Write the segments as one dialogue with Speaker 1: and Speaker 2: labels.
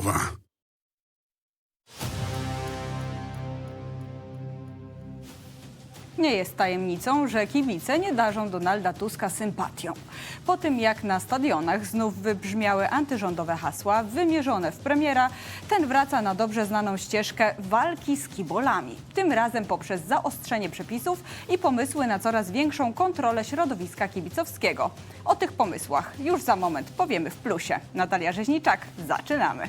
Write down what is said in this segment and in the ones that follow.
Speaker 1: głowa.
Speaker 2: Nie jest tajemnicą, że kibice nie darzą Donalda Tuska sympatią. Po tym jak na stadionach znów wybrzmiały antyrządowe hasła wymierzone w premiera, ten wraca na dobrze znaną ścieżkę walki z kibolami. Tym razem poprzez zaostrzenie przepisów i pomysły na coraz większą kontrolę środowiska kibicowskiego. O tych pomysłach już za moment powiemy w plusie. Natalia Rzeźniczak, zaczynamy.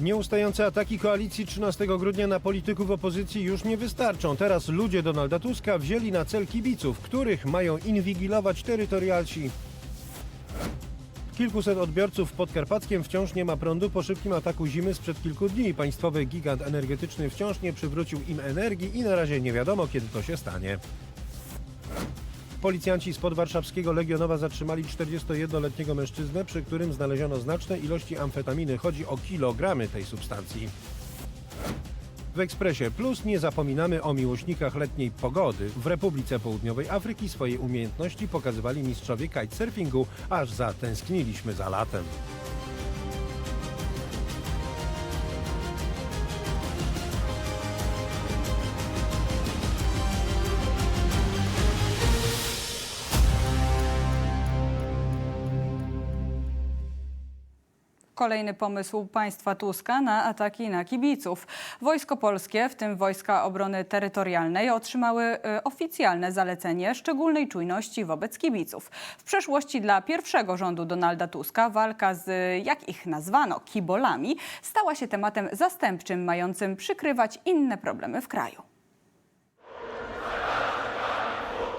Speaker 3: Nieustające ataki koalicji 13 grudnia na polityków opozycji już nie wystarczą. Teraz ludzie Donalda Tuska wzięli na cel kibiców, których mają inwigilować terytorialsi. Kilkuset odbiorców w Podkarpackiem wciąż nie ma prądu po szybkim ataku zimy sprzed kilku dni. Państwowy gigant energetyczny wciąż nie przywrócił im energii i na razie nie wiadomo, kiedy to się stanie. Policjanci z podwarszawskiego Legionowa zatrzymali 41-letniego mężczyznę, przy którym znaleziono znaczne ilości amfetaminy. Chodzi o kilogramy tej substancji. W Ekspresie Plus nie zapominamy o miłośnikach letniej pogody. W Republice Południowej Afryki swoje umiejętności pokazywali mistrzowie kitesurfingu, aż zatęskniliśmy za latem.
Speaker 2: Kolejny pomysł państwa Tuska na ataki na kibiców. Wojsko Polskie, w tym Wojska Obrony Terytorialnej, otrzymały y, oficjalne zalecenie szczególnej czujności wobec kibiców. W przeszłości dla pierwszego rządu Donalda Tuska walka z, jak ich nazwano, kibolami, stała się tematem zastępczym, mającym przykrywać inne problemy w kraju.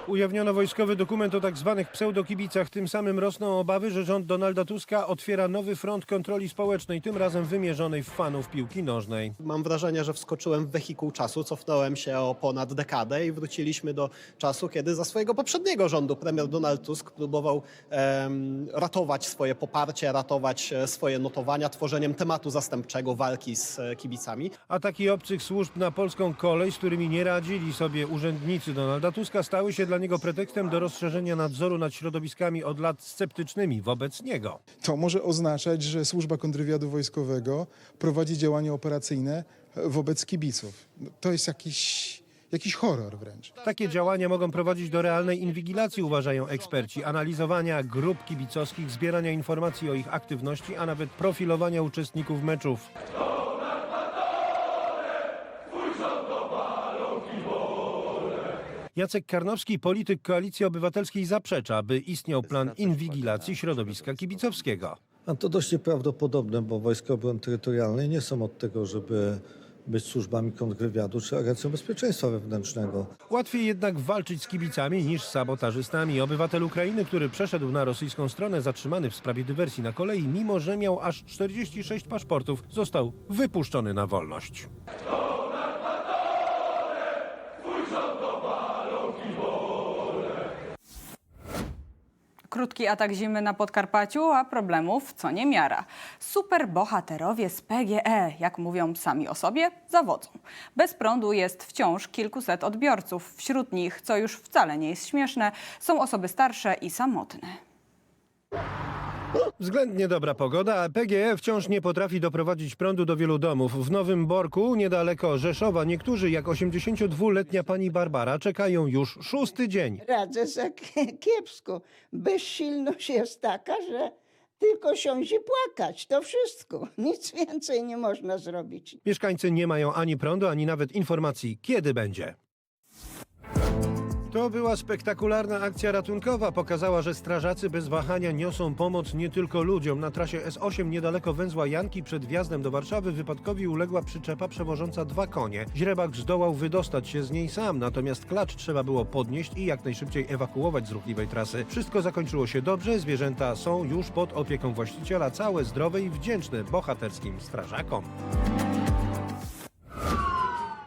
Speaker 3: Ujawniono wojskowy dokument o tak zwanych pseudokibicach. Tym samym rosną obawy, że rząd Donalda Tuska otwiera nowy front kontroli społecznej, tym razem wymierzonej w fanów piłki nożnej.
Speaker 4: Mam wrażenie, że wskoczyłem w wehikuł czasu, cofnąłem się o ponad dekadę i wróciliśmy do czasu, kiedy za swojego poprzedniego rządu premier Donald Tusk próbował em, ratować swoje poparcie, ratować e, swoje notowania tworzeniem tematu zastępczego walki z e, kibicami.
Speaker 3: Ataki obcych służb na polską kolej, z którymi nie radzili sobie urzędnicy Donalda Tuska, stały się dla niego pretekstem do rozszerzenia nadzoru nad środowiskami od lat sceptycznymi wobec niego.
Speaker 5: To może oznaczać, że służba kontrwywiadu wojskowego prowadzi działania operacyjne wobec kibiców. To jest jakiś, jakiś horror wręcz.
Speaker 3: Takie działania mogą prowadzić do realnej inwigilacji, uważają eksperci, analizowania grup kibicowskich, zbierania informacji o ich aktywności, a nawet profilowania uczestników meczów. Jacek Karnowski, polityk Koalicji Obywatelskiej, zaprzecza, by istniał plan inwigilacji środowiska kibicowskiego.
Speaker 6: A to dość nieprawdopodobne, bo Wojska Obrony Terytorialnej nie są od tego, żeby być służbami kontrwywiadu czy Agencją Bezpieczeństwa Wewnętrznego.
Speaker 3: Łatwiej jednak walczyć z kibicami niż z sabotażystami. Obywatel Ukrainy, który przeszedł na rosyjską stronę, zatrzymany w sprawie dywersji na kolei, mimo że miał aż 46 paszportów, został wypuszczony na wolność.
Speaker 2: Krótki atak zimy na Podkarpaciu, a problemów co niemiara. Superbohaterowie z PGE, jak mówią sami o sobie, zawodzą. Bez prądu jest wciąż kilkuset odbiorców. Wśród nich, co już wcale nie jest śmieszne, są osoby starsze i samotne.
Speaker 3: Względnie dobra pogoda, a PGE wciąż nie potrafi doprowadzić prądu do wielu domów. W Nowym Borku, niedaleko Rzeszowa, niektórzy, jak 82-letnia pani Barbara, czekają już szósty dzień.
Speaker 7: Radzę sobie kiepsko. Bezsilność jest taka, że tylko siąść i płakać. To wszystko. Nic więcej nie można zrobić.
Speaker 3: Mieszkańcy nie mają ani prądu, ani nawet informacji, kiedy będzie. To była spektakularna akcja ratunkowa. Pokazała, że strażacy bez wahania niosą pomoc nie tylko ludziom. Na trasie S8 niedaleko węzła Janki przed wjazdem do Warszawy wypadkowi uległa przyczepa przewożąca dwa konie. Źrebak zdołał wydostać się z niej sam, natomiast klacz trzeba było podnieść i jak najszybciej ewakuować z ruchliwej trasy. Wszystko zakończyło się dobrze, zwierzęta są już pod opieką właściciela, całe zdrowe i wdzięczne bohaterskim strażakom.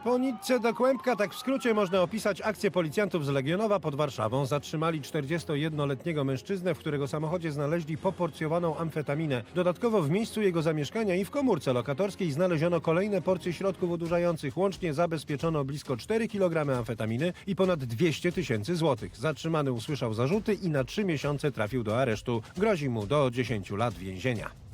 Speaker 3: Po nitce do kłębka, tak w skrócie można opisać akcję policjantów z Legionowa pod Warszawą. Zatrzymali 41-letniego mężczyznę, w którego samochodzie znaleźli poporcjowaną amfetaminę. Dodatkowo w miejscu jego zamieszkania i w komórce lokatorskiej znaleziono kolejne porcje środków odurzających. Łącznie zabezpieczono blisko 4 kg amfetaminy i ponad 200 tysięcy złotych. Zatrzymany usłyszał zarzuty i na 3 miesiące trafił do aresztu. Grozi mu do 10 lat więzienia.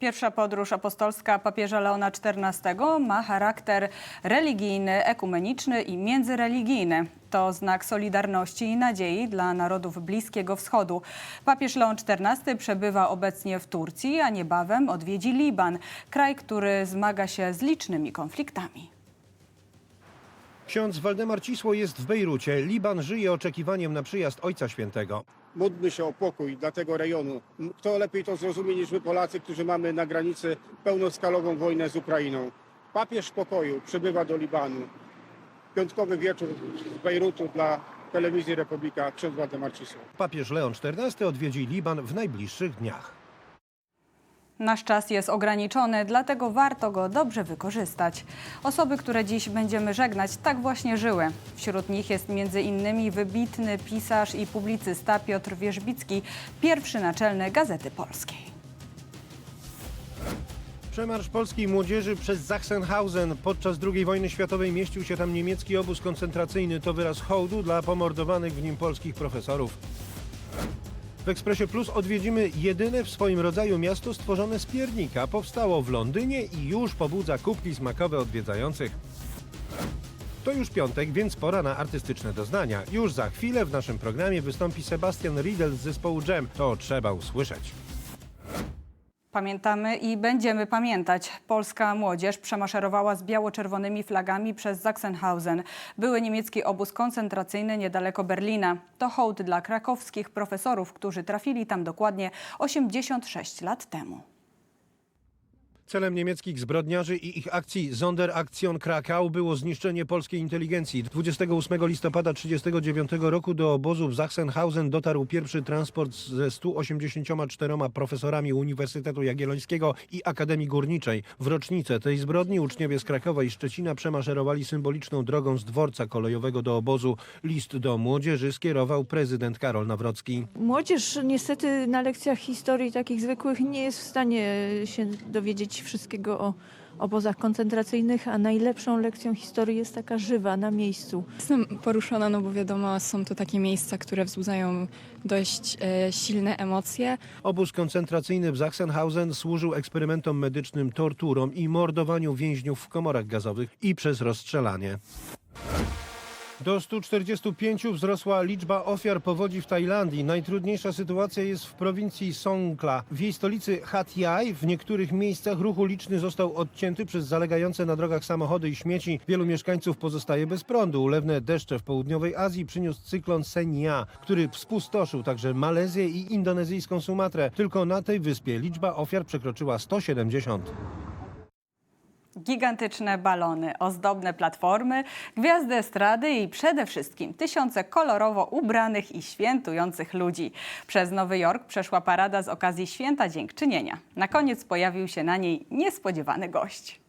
Speaker 2: Pierwsza podróż apostolska papieża Leona XIV ma charakter religijny, ekumeniczny i międzyreligijny. To znak solidarności i nadziei dla narodów Bliskiego Wschodu. Papież Leon XIV przebywa obecnie w Turcji, a niebawem odwiedzi Liban, kraj, który zmaga się z licznymi konfliktami.
Speaker 3: Ksiądz Waldemar Cisło jest w Bejrucie. Liban żyje oczekiwaniem na przyjazd Ojca Świętego.
Speaker 1: Módlmy się o pokój dla tego rejonu. Kto lepiej to zrozumie niż my Polacy, którzy mamy na granicy pełnoskalową wojnę z Ukrainą. Papież pokoju przybywa do Libanu. Piątkowy wieczór z Bejrutu dla telewizji Republika, ksiądz Waldemar.
Speaker 3: Papież Leon XIV odwiedzi Liban w najbliższych dniach.
Speaker 2: Nasz czas jest ograniczony, dlatego warto go dobrze wykorzystać. Osoby, które dziś będziemy żegnać, tak właśnie żyły. Wśród nich jest innymi wybitny pisarz i publicysta Piotr Wierzbicki, pierwszy naczelny Gazety Polskiej.
Speaker 3: Przemarsz polskiej młodzieży przez Sachsenhausen. Podczas II wojny światowej mieścił się tam niemiecki obóz koncentracyjny. To wyraz hołdu dla pomordowanych w nim polskich profesorów. W Ekspresie Plus odwiedzimy jedyne w swoim rodzaju miasto stworzone z piernika. Powstało w Londynie i już pobudza kubki smakowe odwiedzających. To już piątek, więc pora na artystyczne doznania. Już za chwilę w naszym programie wystąpi Sebastian Riedel z zespołu Jam. To trzeba usłyszeć.
Speaker 2: Pamiętamy i będziemy pamiętać. Polska młodzież przemaszerowała z biało-czerwonymi flagami przez Sachsenhausen, były niemiecki obóz koncentracyjny niedaleko Berlina. To hołd dla krakowskich profesorów, którzy trafili tam dokładnie 86 lat temu.
Speaker 3: Celem niemieckich zbrodniarzy i ich akcji Sonderaktion Krakau było zniszczenie polskiej inteligencji. 28 listopada 1939 roku do obozu w Sachsenhausen dotarł pierwszy transport ze 184 profesorami Uniwersytetu Jagiellońskiego i Akademii Górniczej. W rocznicę tej zbrodni uczniowie z Krakowa i Szczecina przemaszerowali symboliczną drogą z dworca kolejowego do obozu. List do młodzieży skierował prezydent Karol Nawrocki.
Speaker 8: Młodzież niestety na lekcjach historii takich zwykłych nie jest w stanie się dowiedzieć wszystkiego o obozach koncentracyjnych, a najlepszą lekcją historii jest taka żywa, na miejscu.
Speaker 9: Jestem poruszona, no bo wiadomo, są to takie miejsca, które wzbudzają dość e, silne emocje.
Speaker 3: Obóz koncentracyjny w Sachsenhausen służył eksperymentom medycznym, torturom i mordowaniu więźniów w komorach gazowych i przez rozstrzelanie. Do 145 wzrosła liczba ofiar powodzi w Tajlandii. Najtrudniejsza sytuacja jest w prowincji Songkhla. W jej stolicy Hat Yai w niektórych miejscach ruch uliczny został odcięty przez zalegające na drogach samochody i śmieci. Wielu mieszkańców pozostaje bez prądu. Ulewne deszcze w południowej Azji przyniósł cyklon Senia, który spustoszył także Malezję i indonezyjską Sumatrę. Tylko na tej wyspie liczba ofiar przekroczyła 170.
Speaker 2: Gigantyczne balony, ozdobne platformy, gwiazdy estrady i przede wszystkim tysiące kolorowo ubranych i świętujących ludzi. Przez Nowy Jork przeszła parada z okazji Święta Dziękczynienia. Na koniec pojawił się na niej niespodziewany gość.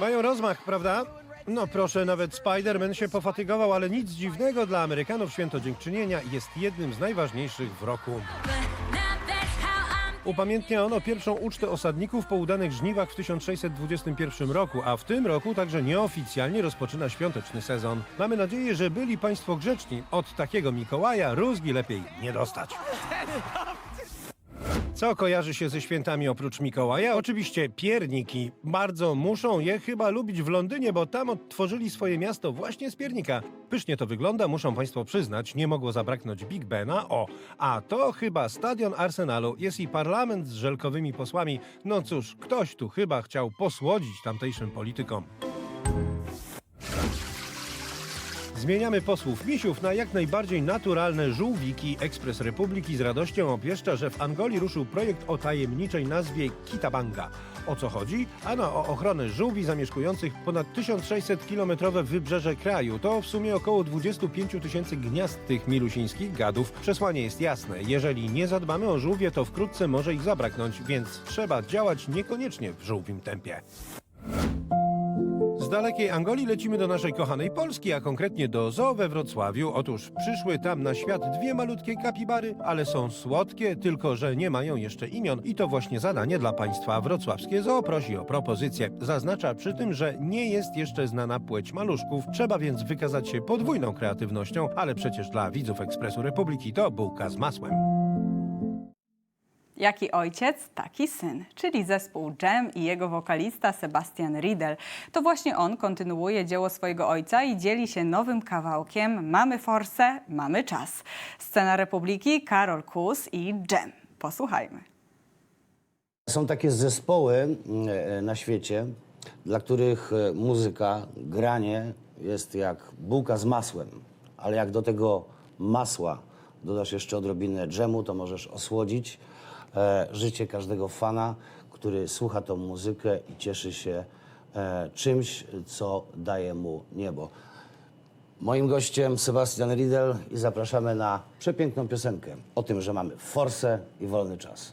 Speaker 3: Mają rozmach, prawda? No proszę, nawet Spider-Man się pofatygował, ale nic dziwnego dla Amerykanów Święto Dziękczynienia jest jednym z najważniejszych w roku. Upamiętnia ono pierwszą ucztę osadników po udanych żniwach w 1621 roku, a w tym roku także nieoficjalnie rozpoczyna świąteczny sezon. Mamy nadzieję, że byli Państwo grzeczni. Od takiego Mikołaja rózgi lepiej nie dostać. Co kojarzy się ze świętami oprócz Mikołaja? Oczywiście pierniki. Bardzo muszą je chyba lubić w Londynie, bo tam odtworzyli swoje miasto właśnie z piernika. Pysznie to wygląda, muszą Państwo przyznać, nie mogło zabraknąć Big Bena. O, a to chyba stadion Arsenalu. Jest i parlament z żelkowymi posłami. No cóż, ktoś tu chyba chciał posłodzić tamtejszym politykom. Zmieniamy posłów misiów na jak najbardziej naturalne żółwiki. Ekspres Republiki z radością obwieszcza, że w Angolii ruszył projekt o tajemniczej nazwie Kitabanga. O co chodzi? Ano o ochronę żółwi zamieszkujących ponad 1600-kilometrowe wybrzeże kraju. To w sumie około 25 tysięcy gniazd tych milusińskich gadów. Przesłanie jest jasne. Jeżeli nie zadbamy o żółwie, to wkrótce może ich zabraknąć, więc trzeba działać niekoniecznie w żółwim tempie. Z dalekiej Angolii lecimy do naszej kochanej Polski, a konkretnie do zoo we Wrocławiu. Otóż przyszły tam na świat dwie malutkie kapibary, ale są słodkie, tylko że nie mają jeszcze imion. I to właśnie zadanie dla państwa. Wrocławskie zoo prosi o propozycję. Zaznacza przy tym, że nie jest jeszcze znana płeć maluszków. Trzeba więc wykazać się podwójną kreatywnością, ale przecież dla widzów Ekspresu Republiki to bułka z masłem.
Speaker 2: Jaki ojciec, taki syn, czyli zespół Jam i jego wokalista Sebastian Riedel. To właśnie on kontynuuje dzieło swojego ojca i dzieli się nowym kawałkiem Mamy forsę, mamy czas. Scena Republiki, Karol Kus i Jam. Posłuchajmy.
Speaker 10: Są takie zespoły mm, e, na świecie, dla których e, muzyka, granie jest jak bułka z masłem, ale jak do tego masła dodasz jeszcze odrobinę dżemu, to możesz osłodzić życie każdego fana, który słucha tą muzykę i cieszy się e, czymś, co daje mu niebo. Moim gościem Sebastian Riedel i zapraszamy na przepiękną piosenkę o tym, że mamy forsę i wolny czas.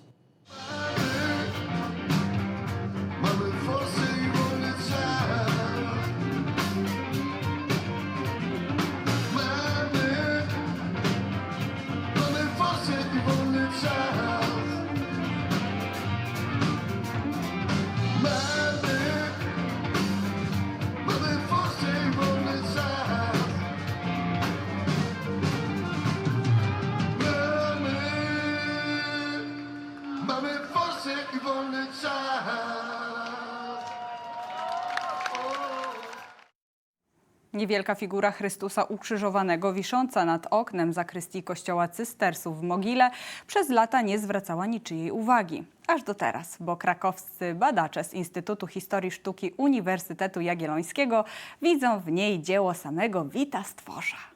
Speaker 2: Niewielka figura Chrystusa ukrzyżowanego wisząca nad oknem zakrystii kościoła Cystersów w Mogile przez lata nie zwracała niczyjej uwagi. Aż do teraz, bo krakowscy badacze z Instytutu Historii Sztuki Uniwersytetu Jagiellońskiego widzą w niej dzieło samego Wita Stworza.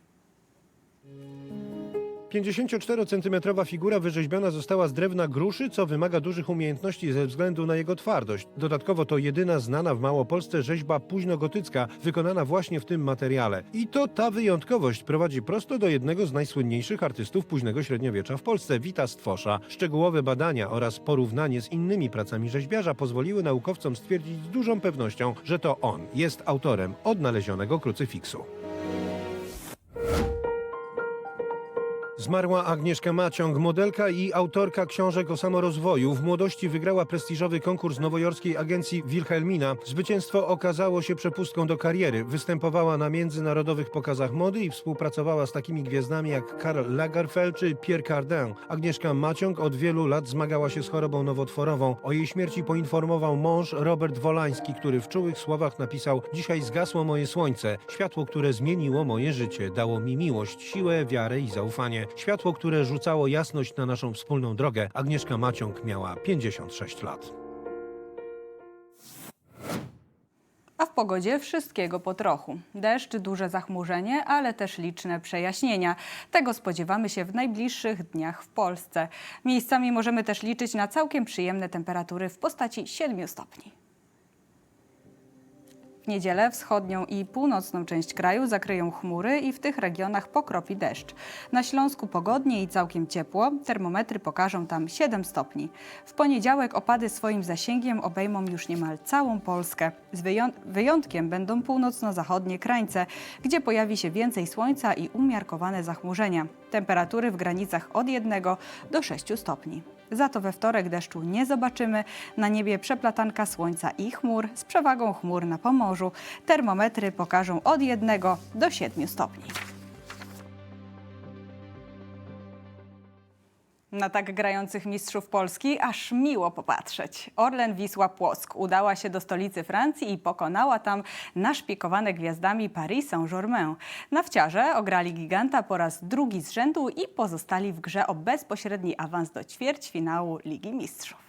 Speaker 3: 54-centymetrowa figura wyrzeźbiona została z drewna gruszy, co wymaga dużych umiejętności ze względu na jego twardość. Dodatkowo to jedyna znana w Małopolsce rzeźba późnogotycka, wykonana właśnie w tym materiale. I to ta wyjątkowość prowadzi prosto do jednego z najsłynniejszych artystów późnego średniowiecza w Polsce, Wita Stwosza. Szczegółowe badania oraz porównanie z innymi pracami rzeźbiarza pozwoliły naukowcom stwierdzić z dużą pewnością, że to on jest autorem odnalezionego krucyfiksu. Zmarła Agnieszka Maciąg, modelka i autorka książek o samorozwoju. W młodości wygrała prestiżowy konkurs nowojorskiej agencji Wilhelmina. Zwycięstwo okazało się przepustką do kariery. Występowała na międzynarodowych pokazach mody i współpracowała z takimi gwiazdami jak Karl Lagerfeld czy Pierre Cardin. Agnieszka Maciąg od wielu lat zmagała się z chorobą nowotworową. O jej śmierci poinformował mąż Robert Wolański, który w czułych słowach napisał Dzisiaj zgasło moje słońce, światło, które zmieniło moje życie, dało mi miłość, siłę, wiarę i zaufanie. Światło, które rzucało jasność na naszą wspólną drogę. Agnieszka Maciąg miała 56 lat.
Speaker 2: A w pogodzie wszystkiego po trochu. Deszcz, duże zachmurzenie, ale też liczne przejaśnienia. Tego spodziewamy się w najbliższych dniach w Polsce. Miejscami możemy też liczyć na całkiem przyjemne temperatury w postaci 7 stopni. Niedzielę wschodnią i północną część kraju zakryją chmury i w tych regionach pokropi deszcz. Na Śląsku pogodnie i całkiem ciepło, termometry pokażą tam 7 stopni. W poniedziałek opady swoim zasięgiem obejmą już niemal całą Polskę. Z wyją- wyjątkiem będą północno-zachodnie krańce, gdzie pojawi się więcej słońca i umiarkowane zachmurzenia. Temperatury w granicach od 1 do 6 stopni. Za to we wtorek deszczu nie zobaczymy. Na niebie przeplatanka słońca i chmur z przewagą chmur na Pomorzu. Termometry pokażą od 1 do 7 stopni. Na tak grających mistrzów Polski aż miło popatrzeć. Orlen Wisła Płock udała się do stolicy Francji i pokonała tam naszpiekowane gwiazdami Paris Saint-Germain. Nafciarze ograli giganta po raz drugi z rzędu i pozostali w grze o bezpośredni awans do ćwierćfinału Ligi Mistrzów.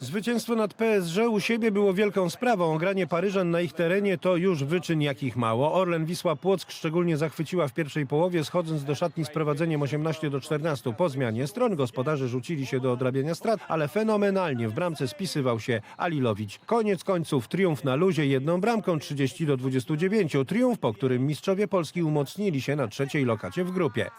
Speaker 3: Zwycięstwo nad PSG u siebie było wielką sprawą. Granie Paryżan na ich terenie to już wyczyn jakich mało. Orlen Wisła Płock szczególnie zachwyciła w pierwszej połowie, schodząc do szatni z prowadzeniem 18 do 14. Po zmianie stron gospodarze rzucili się do odrabiania strat, ale fenomenalnie w bramce spisywał się Alilowicz. Koniec końców triumf na luzie jedną bramką 30 do 29. Triumf, po którym mistrzowie Polski umocnili się na trzeciej lokacie w grupie.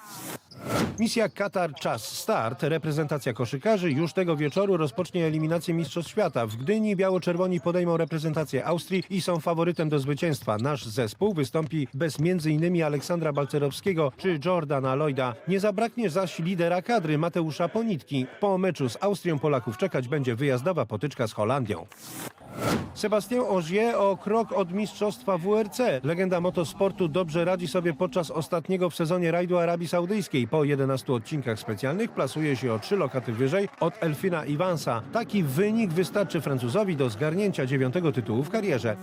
Speaker 3: Misja Katar Czas Start. Reprezentacja koszykarzy już tego wieczoru rozpocznie eliminację Mistrzostw Świata. W Gdyni biało-czerwoni podejmą reprezentację Austrii i są faworytem do zwycięstwa. Nasz zespół wystąpi bez m.in. Aleksandra Balcerowskiego czy Jordana Lloyda. Nie zabraknie zaś lidera kadry Mateusza Ponitki. Po meczu z Austrią Polaków czekać będzie wyjazdowa potyczka z Holandią. Sebastian Ogier o krok od mistrzostwa WRC. Legenda motosportu dobrze radzi sobie podczas ostatniego w sezonie rajdu Arabii Saudyjskiej. Po 11 odcinkach specjalnych plasuje się o trzy lokaty wyżej od Elfina Ivansa. Taki wynik wystarczy Francuzowi do zgarnięcia dziewiątego tytułu w karierze.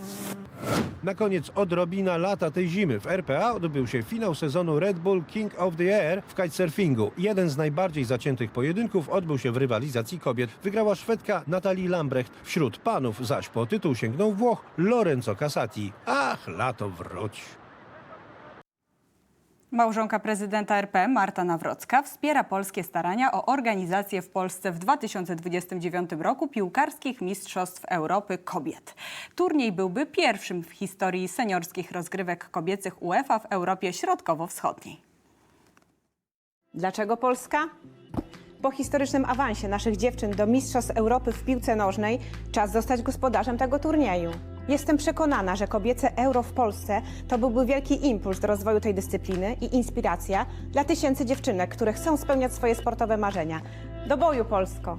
Speaker 3: Na koniec odrobina lata tej zimy. W RPA odbył się finał sezonu Red Bull King of the Air w kitesurfingu. Jeden z najbardziej zaciętych pojedynków odbył się w rywalizacji kobiet. Wygrała Szwedka Natalie Lambrecht. Wśród panów zaś po tytuł sięgnął Włoch Lorenzo Casati. Ach, lato wróć.
Speaker 2: Małżonka prezydenta RP Marta Nawrocka wspiera polskie starania o organizację w Polsce w 2029 roku piłkarskich Mistrzostw Europy Kobiet. Turniej byłby pierwszym w historii seniorskich rozgrywek kobiecych UEFA w Europie Środkowo-Wschodniej.
Speaker 11: Dlaczego Polska? Po historycznym awansie naszych dziewczyn do Mistrzostw Europy w piłce nożnej czas zostać gospodarzem tego turnieju. Jestem przekonana, że kobiece euro w Polsce to byłby wielki impuls do rozwoju tej dyscypliny i inspiracja dla tysięcy dziewczynek, które chcą spełniać swoje sportowe marzenia. Do boju Polsko!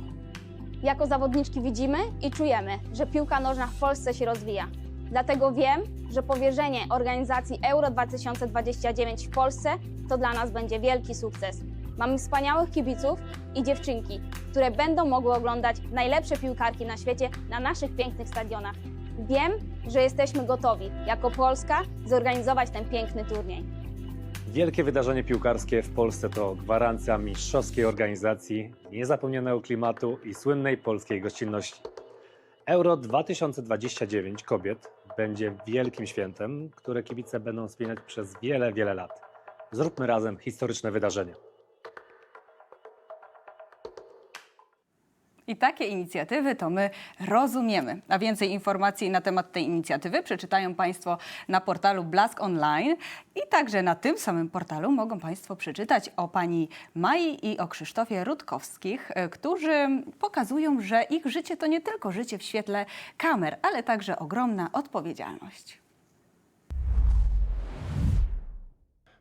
Speaker 12: Jako zawodniczki widzimy i czujemy, że piłka nożna w Polsce się rozwija. Dlatego wiem, że powierzenie organizacji Euro 2029 w Polsce to dla nas będzie wielki sukces. Mamy wspaniałych kibiców i dziewczynki, które będą mogły oglądać najlepsze piłkarki na świecie na naszych pięknych stadionach. Wiem, że jesteśmy gotowi jako Polska zorganizować ten piękny turniej.
Speaker 13: Wielkie wydarzenie piłkarskie w Polsce to gwarancja mistrzowskiej organizacji, niezapomnianego klimatu i słynnej polskiej gościnności. Euro 2029 kobiet będzie wielkim świętem, które kibice będą wspinać przez wiele, wiele lat. Zróbmy razem historyczne wydarzenie.
Speaker 2: I takie inicjatywy to my rozumiemy. A więcej informacji na temat tej inicjatywy przeczytają Państwo na portalu Blask Online i także na tym samym portalu mogą Państwo przeczytać o pani Mai i o Krzysztofie Rutkowskich, e, którzy pokazują, że ich życie to nie tylko życie w świetle kamer, ale także ogromna odpowiedzialność.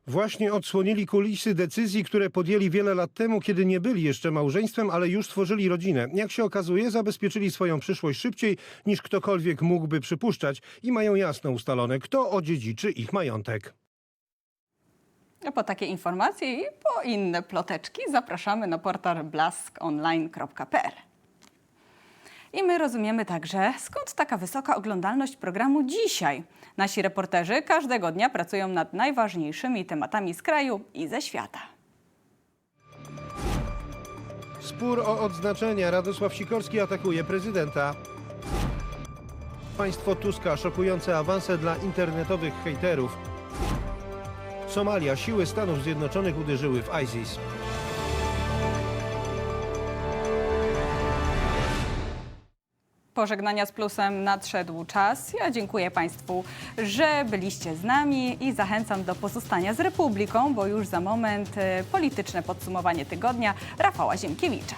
Speaker 3: Właśnie odsłonili kulisy decyzji, które podjęli wiele lat temu, kiedy nie byli jeszcze małżeństwem, ale już stworzyli rodzinę. Jak się okazuje, zabezpieczyli swoją przyszłość szybciej niż ktokolwiek mógłby przypuszczać i mają jasno ustalone, kto odziedziczy ich majątek.
Speaker 2: Po takie informacje i po inne ploteczki zapraszamy na portal blaskonline.pl. I my rozumiemy także, skąd taka wysoka oglądalność programu dzisiaj. Nasi reporterzy każdego dnia pracują nad najważniejszymi tematami z kraju i ze świata.
Speaker 3: Spór o odznaczenia. Radosław Sikorski atakuje prezydenta. Państwo Tuska szokujące awanse dla internetowych hejterów. Somalia. Siły Stanów Zjednoczonych uderzyły w ISIS.
Speaker 2: Pożegnania z plusem nadszedł czas. Ja dziękuję Państwu, że byliście z nami i zachęcam do pozostania z Republiką, bo już za moment e, polityczne podsumowanie tygodnia Rafała Ziemkiewicza.